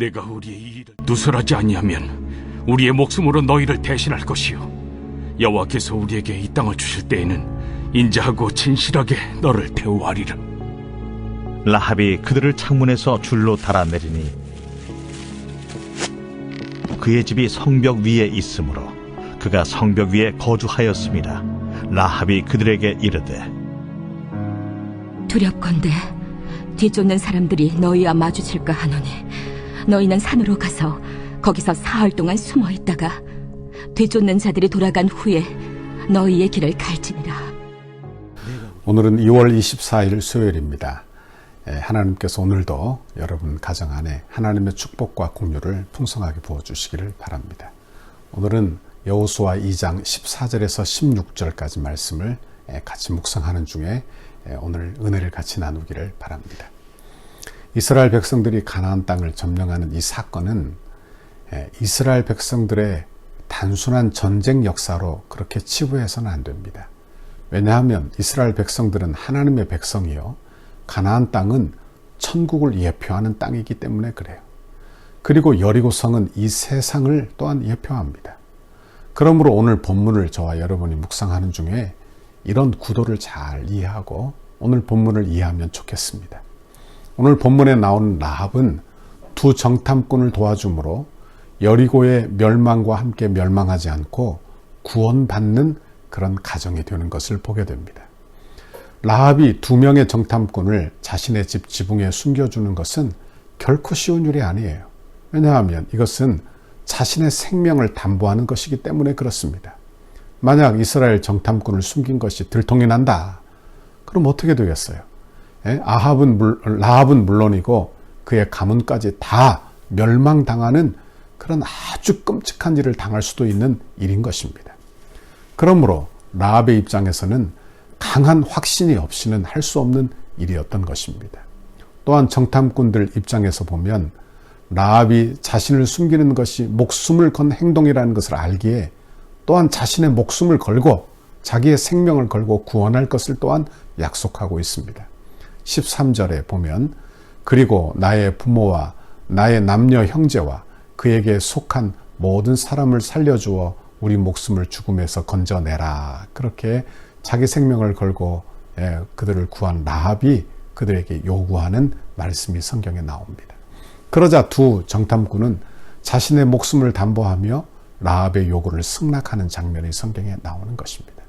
내가 우리의 일을 누설하지 아니하면 우리의 목숨으로 너희를 대신할 것이요 여호와께서 우리에게 이 땅을 주실 때에는 인자하고 진실하게 너를 대우하리라 라합이 그들을 창문에서 줄로 달아내리니 그의 집이 성벽 위에 있으므로 그가 성벽 위에 거주하였습니다. 라합이 그들에게 이르되 두렵건대 뒤쫓는 사람들이 너희와 마주칠까 하노니 너희는 산으로 가서 거기서 사흘 동안 숨어 있다가 뒤쫓는 자들이 돌아간 후에 너희의 길을 갈지니라 오늘은 2월 24일 수요일입니다. 예, 하나님께서 오늘도 여러분 가정 안에 하나님의 축복과 공유를 풍성하게 부어 주시기를 바랍니다. 오늘은 여호수아 2장 14절에서 16절까지 말씀을 예, 같이 묵상하는 중에 예, 오늘 은혜를 같이 나누기를 바랍니다. 이스라엘 백성들이 가나안 땅을 점령하는 이 사건은 예, 이스라엘 백성들의 단순한 전쟁 역사로 그렇게 치부해서는 안 됩니다. 왜냐하면 이스라엘 백성들은 하나님의 백성이요. 가나안 땅은 천국을 예표하는 땅이기 때문에 그래요. 그리고 여리고 성은 이 세상을 또한 예표합니다. 그러므로 오늘 본문을 저와 여러분이 묵상하는 중에 이런 구도를 잘 이해하고 오늘 본문을 이해하면 좋겠습니다. 오늘 본문에 나온 라합은 두 정탐꾼을 도와줌으로 여리고의 멸망과 함께 멸망하지 않고 구원받는 그런 가정이 되는 것을 보게 됩니다. 라합이 두 명의 정탐꾼을 자신의 집 지붕에 숨겨주는 것은 결코 쉬운 일이 아니에요. 왜냐하면 이것은 자신의 생명을 담보하는 것이기 때문에 그렇습니다. 만약 이스라엘 정탐꾼을 숨긴 것이 들통이 난다. 그럼 어떻게 되겠어요? 예? 아합은 물, 라합은 물론이고 그의 가문까지 다 멸망당하는 그런 아주 끔찍한 일을 당할 수도 있는 일인 것입니다. 그러므로 라합의 입장에서는 강한 확신이 없이는 할 수 없는 일이었던 것입니다. 또한 정탐꾼들 입장에서 보면 라합이 자신을 숨기는 것이 목숨을 건 행동이라는 것을 알기에 또한 자신의 목숨을 걸고 자기의 생명을 걸고 구원할 것을 또한 약속하고 있습니다. 13절에 보면 그리고 나의 부모와 나의 남녀 형제와 그에게 속한 모든 사람을 살려주어 우리 목숨을 죽음에서 건져내라. 그렇게 자기 생명을 걸고 예, 그들을 구한 라합이 그들에게 요구하는 말씀이 성경에 나옵니다. 그러자 두 정탐꾼은 자신의 목숨을 담보하며 라합의 요구를 승낙하는 장면이 성경에 나오는 것입니다.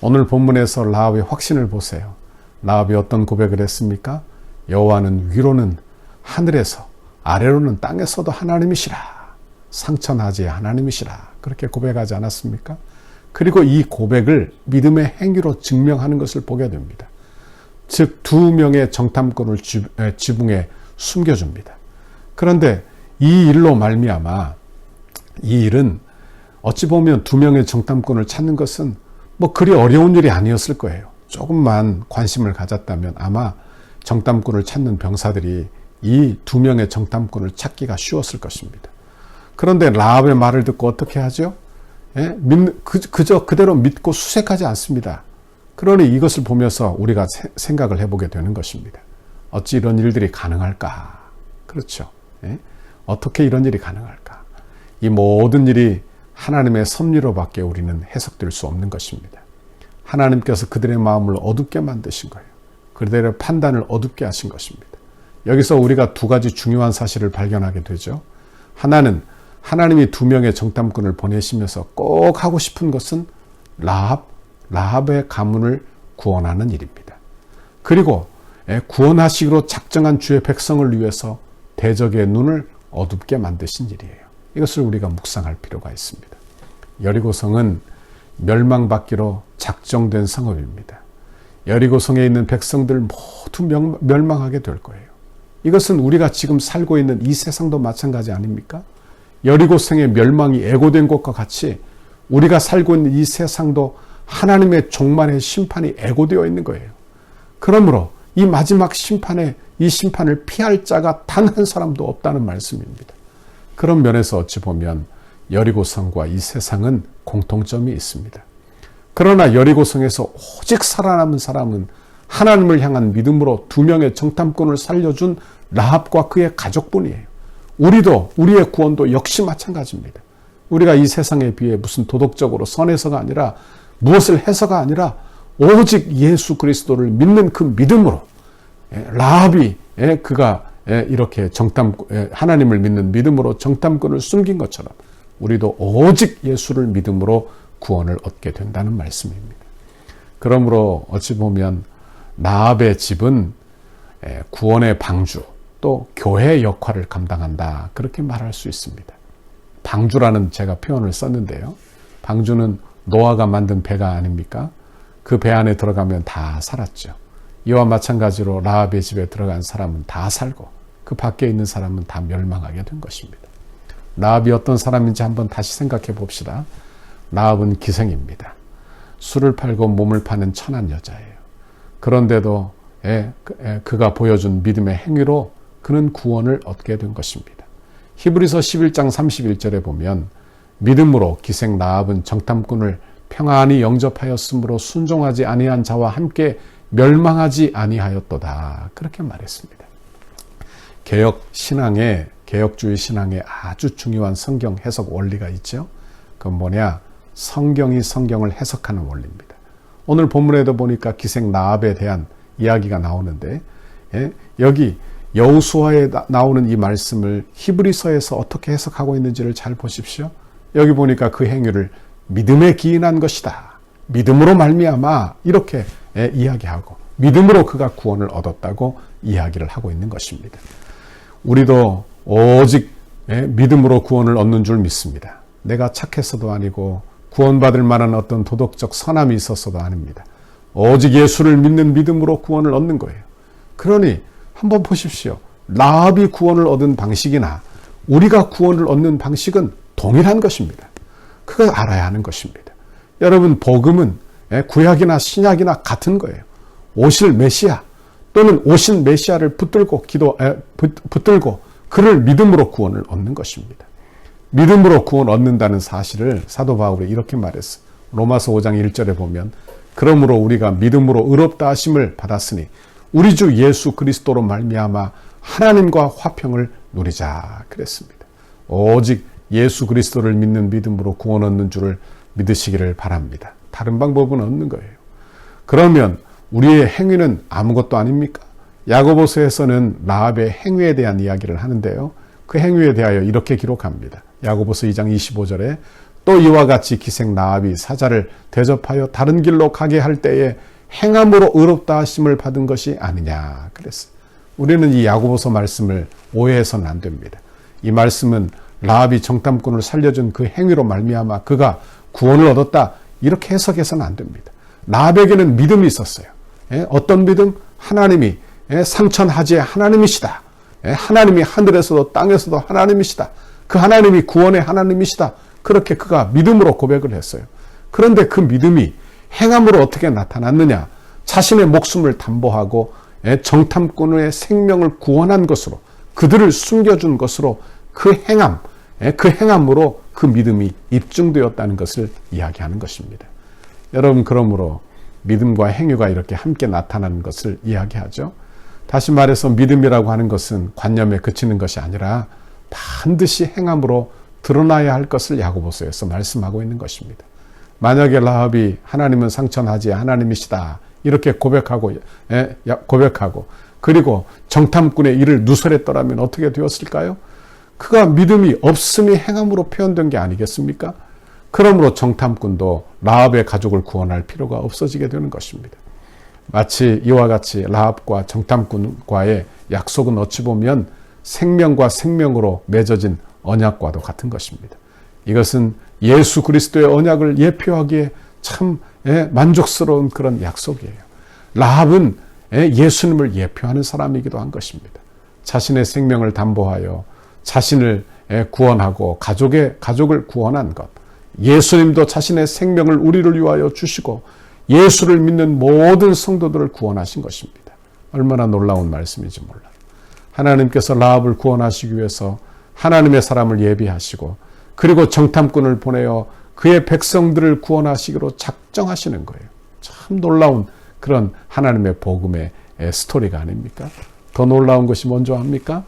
오늘 본문에서 라합의 확신을 보세요. 라합이 어떤 고백을 했습니까? 여호와는 위로는 하늘에서 아래로는 땅에서도 하나님이시라. 상처나지의 하나님이시라. 그렇게 고백하지 않았습니까? 그리고 이 고백을 믿음의 행위로 증명하는 것을 보게 됩니다. 즉, 두 명의 정탐꾼을 지붕에 숨겨줍니다. 그런데 이 일로 말미암아 이 일은 어찌 보면 두 명의 정탐꾼을 찾는 것은 뭐 그리 어려운 일이 아니었을 거예요. 조금만 관심을 가졌다면 아마 정탐꾼을 찾는 병사들이 이 두 명의 정탐꾼을 찾기가 쉬웠을 것입니다. 그런데 라합의 말을 듣고 어떻게 하죠? 예? 믿, 그, 그저 그대로 믿고 수색하지 않습니다. 그러니 이것을 보면서 우리가 세, 생각을 해보게 되는 것입니다. 어찌 이런 일들이 가능할까? 그렇죠. 예? 어떻게 이런 일이 가능할까? 이 모든 일이 하나님의 섭리로밖에 우리는 해석될 수 없는 것입니다. 하나님께서 그들의 마음을 어둡게 만드신 거예요. 그들의 판단을 어둡게 하신 것입니다. 여기서 우리가 두 가지 중요한 사실을 발견하게 되죠. 하나는 하나님이 두 명의 정탐꾼을 보내시면서 꼭 하고 싶은 것은 라합, 라합의 가문을 구원하는 일입니다. 그리고 구원하시기로 작정한 주의 백성을 위해서 대적의 눈을 어둡게 만드신 일이에요. 이것을 우리가 묵상할 필요가 있습니다. 여리고성은 멸망받기로 작정된 성읍입니다. 여리고 성에 있는 백성들 모두 멸망하게 될 거예요. 이것은 우리가 지금 살고 있는 이 세상도 마찬가지 아닙니까? 여리고 성의 멸망이 애고된 것과 같이 우리가 살고 있는 이 세상도 하나님의 종만의 심판이 애고되어 있는 거예요. 그러므로 이 마지막 심판에 이 심판을 피할 자가 단 한 사람도 없다는 말씀입니다. 그런 면에서 어찌 보면 여리고성과 이 세상은 공통점이 있습니다. 그러나 여리고성에서 오직 살아남은 사람은 하나님을 향한 믿음으로 두 명의 정탐꾼을 살려준 라합과 그의 가족뿐이에요. 우리도 우리의 구원도 역시 마찬가지입니다. 우리가 이 세상에 비해 무슨 도덕적으로 선해서가 아니라 무엇을 해서가 아니라 오직 예수 그리스도를 믿는 그 믿음으로 예, 라합이 예, 그가 예, 이렇게 정탐 예, 하나님을 믿는 믿음으로 정탐꾼을 숨긴 것처럼 우리도 오직 예수를 믿음으로 구원을 얻게 된다는 말씀입니다. 그러므로 어찌 보면 나합의 집은 예, 구원의 방주 또 교회 역할을 감당한다 그렇게 말할 수 있습니다. 방주라는 제가 표현을 썼는데요. 방주는 노아가 만든 배가 아닙니까? 그 배 안에 들어가면 다 살았죠. 이와 마찬가지로 라합의 집에 들어간 사람은 다 살고 그 밖에 있는 사람은 다 멸망하게 된 것입니다. 라합이 어떤 사람인지 한번 다시 생각해 봅시다. 라합은 기생입니다. 술을 팔고 몸을 파는 천한 여자예요. 그런데도 예, 그- 예, 그가 보여준 믿음의 행위로 그는 구원을 얻게 된 것입니다. 히브리서 11장 31절에 보면 믿음으로 기생 라합은 정탐꾼을 평안히 영접하였으므로 순종하지 아니한 자와 함께 멸망하지 아니하였도다. 그렇게 말했습니다. 개혁 신앙에 개혁주의 신앙에 아주 중요한 성경 해석 원리가 있죠. 그건 뭐냐? 성경이 성경을 해석하는 원리입니다. 오늘 본문에도 보니까 기생 나합에 대한 이야기가 나오는데 예? 여기 여우수아에 나- 나오는 이 말씀을 히브리서에서 어떻게 해석하고 있는지를 잘 보십시오. 여기 보니까 그 행위를 믿음에 기인한 것이다. 믿음으로 말미암아 이렇게 예, 이야기하고 믿음으로 그가 구원을 얻었다고 이야기를 하고 있는 것입니다. 우리도 오직 예, 믿음으로 구원을 얻는 줄 믿습니다. 내가 착해서도 아니고 구원받을 만한 어떤 도덕적 선함이 있었어도 아닙니다. 오직 예수를 믿는 믿음으로 구원을 얻는 거예요. 그러니 한번 보십시오. 라합이 구원을 얻은 방식이나 우리가 구원을 얻는 방식은 동일한 것입니다. 그걸 알아야 하는 것입니다. 여러분 복음은 예, 구약이나 신약이나 같은 거예요. 오실 메시아 또는 오신 메시아를 붙들고 기도 붙들고 그를 믿음으로 구원을 얻는 것입니다. 믿음으로 구원 얻는다는 사실을 사도 바울이 이렇게 말했어. 로마서 5장 1절에 보면 그러므로 우리가 믿음으로 의롭다 하심을 받았으니 우리 주 예수 그리스도로 말미암아 하나님과 화평을 누리자 그랬습니다. 오직 예수 그리스도를 믿는 믿음으로 구원 얻는 줄을 믿으시기를 바랍니다. 다른 방법은 없는 거예요. 그러면 우리의 행위는 아무것도 아닙니까? 야고보서에서는 라합의 행위에 대한 이야기를 하는데요. 그 행위에 대하여 이렇게 기록합니다. 야고보서 2장 25절에 또 이와 같이 기생 라합이 사자를 대접하여 다른 길로 가게 할 때에 행함으로 의롭다 하심을 받은 것이 아니냐 그랬어요. 우리는 이 야고보서 말씀을 오해해서는 안 됩니다. 이 말씀은 라합이 정탐꾼을 살려준 그 행위로 말미암아 그가 구원을 얻었다 이렇게 해석해서는 안 됩니다. 라합에게는 믿음이 있었어요. 예? 어떤 믿음? 하나님이 예? 상천하지의 하나님이시다. 예? 하나님이 하늘에서도 땅에서도 하나님이시다. 그 하나님이 구원의 하나님이시다. 그렇게 그가 믿음으로 고백을 했어요. 그런데 그 믿음이 행함으로 어떻게 나타났느냐? 자신의 목숨을 담보하고 예? 정탐꾼의 생명을 구원한 것으로 그들을 숨겨준 것으로 그 행함, 예? 그 행함으로 그 믿음이 입증되었다는 것을 이야기하는 것입니다. 여러분 그러므로 믿음과 행위가 이렇게 함께 나타나는 것을 이야기하죠. 다시 말해서 믿음이라고 하는 것은 관념에 그치는 것이 아니라 반드시 행함으로 드러나야 할 것을 야고보서에서 말씀하고 있는 것입니다. 만약에 라합이 하나님은 상천하지 하나님이시다 이렇게 고백하고 예, 야- 고백하고 그리고 정탐꾼의 일을 누설했더라면 어떻게 되었을까요? 그가 믿음이 없음이 행함으로 표현된 게 아니겠습니까? 그러므로 정탐꾼도 라합의 가족을 구원할 필요가 없어지게 되는 것입니다. 마치 이와 같이 라합과 정탐꾼과의 약속은 어찌 보면 생명과 생명으로 맺어진 언약과도 같은 것입니다. 이것은 예수 그리스도의 언약을 예표하기에 참 예, 만족스러운 그런 약속이에요. 라합은 예, 예수님을 예표하는 사람이기도 한 것입니다. 자신의 생명을 담보하여 자신을 예, 구원하고 가족의 가족을 구원한 것. 예수님도 자신의 생명을 우리를 위하여 주시고 예수를 믿는 모든 성도들을 구원하신 것입니다. 얼마나 놀라운 말씀인지 몰라요. 하나님께서 라합을 구원하시기 위해서 하나님의 사람을 예비하시고 그리고 정탐꾼을 보내어 그의 백성들을 구원하시기로 작정하시는 거예요. 참 놀라운 그런 하나님의 복음의 에, 스토리가 아닙니까? 더 놀라운 것이 뭔지 압니까?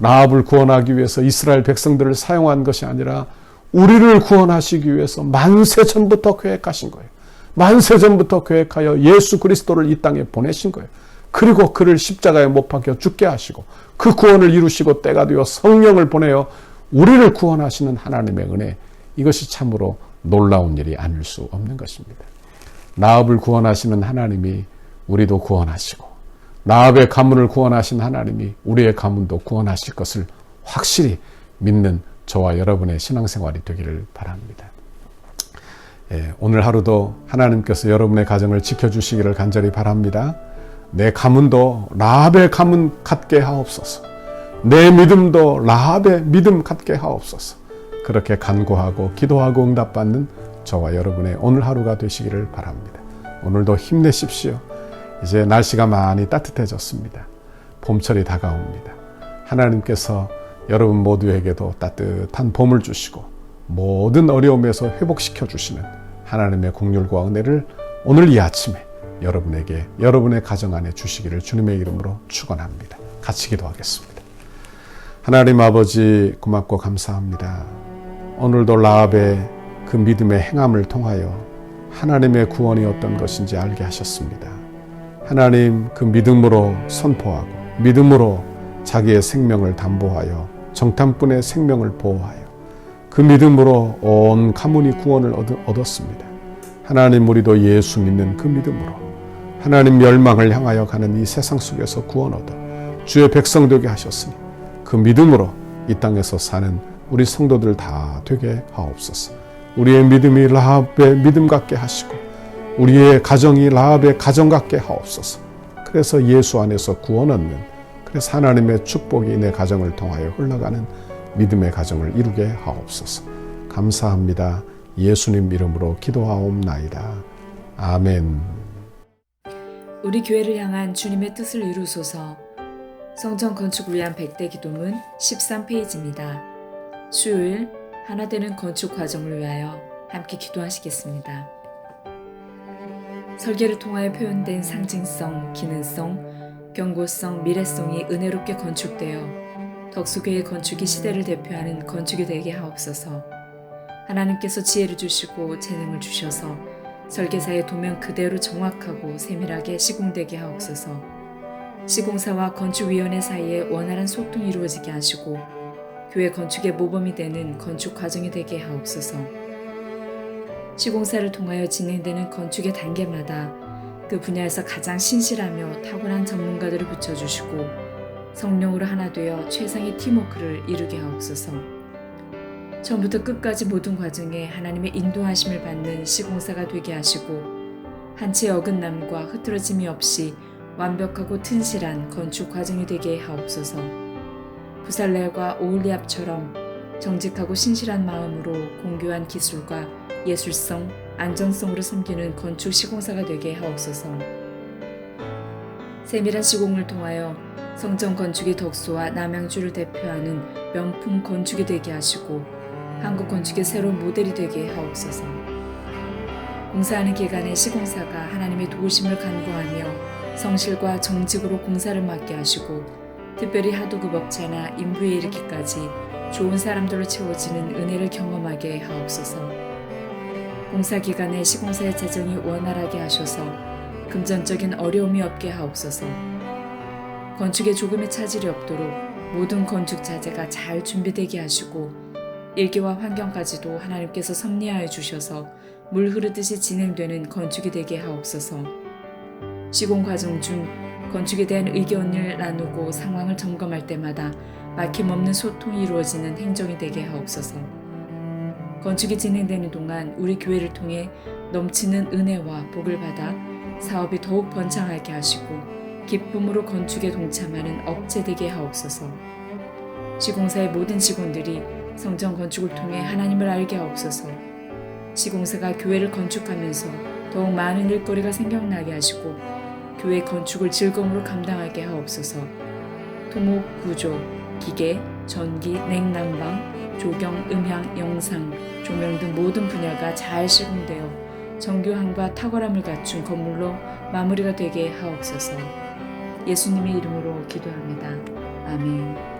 라합을 구원하기 위해서 이스라엘 백성들을 사용한 것이 아니라 우리를 구원하시기 위해서 만세 전부터 계획하신 거예요. 만세 전부터 계획하여 예수 그리스도를 이 땅에 보내신 거예요. 그리고 그를 십자가에 못 박혀 죽게 하시고 그 구원을 이루시고 때가 되어 성령을 보내어 우리를 구원하시는 하나님의 은혜 이것이 참으로 놀라운 일이 아닐 수 없는 것입니다. 나합을 구원하시는 하나님이 우리도 구원하시고 나합의 가문을 구원하신 하나님이 우리의 가문도 구원하실 것을 확실히 믿는 저와 여러분의 신앙생활이 되기를 바랍니다. 예, 오늘 하루도 하나님께서 여러분의 가정을 지켜주시기를 간절히 바랍니다. 내 가문도 라합의 가문 같게 하옵소서. 내 믿음도 라합의 믿음 같게 하옵소서. 그렇게 간구하고 기도하고 응답받는 저와 여러분의 오늘 하루가 되시기를 바랍니다. 오늘도 힘내십시오. 이제 날씨가 많이 따뜻해졌습니다. 봄철이 다가옵니다. 하나님께서 여러분 모두에게도 따뜻한 봄을 주시고 모든 어려움에서 회복시켜 주시는 하나님의 공률과 은혜를 오늘 이 아침에 여러분에게 여러분의 가정 안에 주시기를 주님의 이름으로 축원합니다. 같이 기도하겠습니다. 하나님 아버지 고맙고 감사합니다. 오늘도 라합의 그 믿음의 행함을 통하여 하나님의 구원이 어떤 것인지 알게 하셨습니다. 하나님 그 믿음으로 선포하고 믿음으로 자기의 생명을 담보하여 정탐꾼의 생명을 보호하여 그 믿음으로 온 가문이 구원을 얻었습니다. 하나님 우리도 예수 믿는 그 믿음으로 하나님 멸망을 향하여 가는 이 세상 속에서 구원 얻어 주의 백성 되게 하셨으니 그 믿음으로 이 땅에서 사는 우리 성도들 다 되게 하옵소서. 우리의 믿음이 라합의 믿음 같게 하시고 우리의 가정이 라합의 가정 같게 하옵소서. 그래서 예수 안에서 구원 얻는 그래서 하나님의 축복이 내 가정을 통하여 흘러가는 믿음의 가정을 이루게 하옵소서. 감사합니다. 예수님 이름으로 기도하옵나이다. 아멘. 우리 교회를 향한 주님의 뜻을 이루소서. 성전 건축을 위한 백대 기도문 13페이지입니다. 수요일 하나 되는 건축 과정을 위하여 함께 기도하시겠습니다. 설계를 통하여 표현된 상징성, 기능성, 경고성, 미래성이 은혜롭게 건축되어 덕수교의 건축이 시대를 대표하는 건축이 되게 하옵소서. 하나님께서 지혜를 주시고 재능을 주셔서 설계사의 도면 그대로 정확하고 세밀하게 시공되게 하옵소서. 시공사와 건축위원회 사이에 원활한 소통이 이루어지게 하시고 교회 건축의 모범이 되는 건축 과정이 되게 하옵소서. 시공사를 통하여 진행되는 건축의 단계마다 그 분야에서 가장 신실하며 탁월한 전문가들을 붙여주시고 성령으로 하나 되어 최상의 팀워크를 이루게 하옵소서. 처음부터 끝까지 모든 과정에 하나님의 인도하심을 받는 시공사가 되게 하시고 한치 어긋남과 흐트러짐이 없이 완벽하고 튼실한 건축 과정이 되게 하옵소서. 부살레와 오울리압처럼 정직하고 신실한 마음으로 공교한 기술과 예술성, 안정성으로 섬기는 건축 시공사가 되게 하옵소서. 세밀한 시공을 통하여 성전 건축의 덕수와 남양주를 대표하는 명품 건축이 되게 하시고 한국 건축의 새로운 모델이 되게 하옵소서. 공사하는 기간에 시공사가 하나님의 도우심을 간구하며 성실과 정직으로 공사를 맡게 하시고 특별히 하도급 업체나 인부에 이르기까지 좋은 사람들로 채워지는 은혜를 경험하게 하옵소서. 공사 기간에 시공사의 재정이 원활하게 하셔서 금전적인 어려움이 없게 하옵소서. 건축에 조금의 차질이 없도록 모든 건축 자재가 잘 준비되게 하시고 일기와 환경까지도 하나님께서 섭리하여 주셔서 물 흐르듯이 진행되는 건축이 되게 하옵소서. 시공 과정 중 건축에 대한 의견을 나누고 상황을 점검할 때마다 막힘없는 소통이 이루어지는 행정이 되게 하옵소서. 건축이 진행되는 동안 우리 교회를 통해 넘치는 은혜와 복을 받아 사업이 더욱 번창하게 하시고 기쁨으로 건축에 동참하는 업체 되게 하옵소서. 시공사의 모든 직원들이 성전 건축을 통해 하나님을 알게 하옵소서. 시공사가 교회를 건축하면서 더욱 많은 일거리가 생겨나게 하시고 교회 건축을 즐거움으로 감당하게 하옵소서. 토목, 구조, 기계, 전기, 냉난방, 조경, 음향, 영상, 조명 등 모든 분야가 잘 시공되어 정교함과 탁월함을 갖춘 건물로 마무리가 되게 하옵소서. 예수님의 이름으로 기도합니다. 아멘.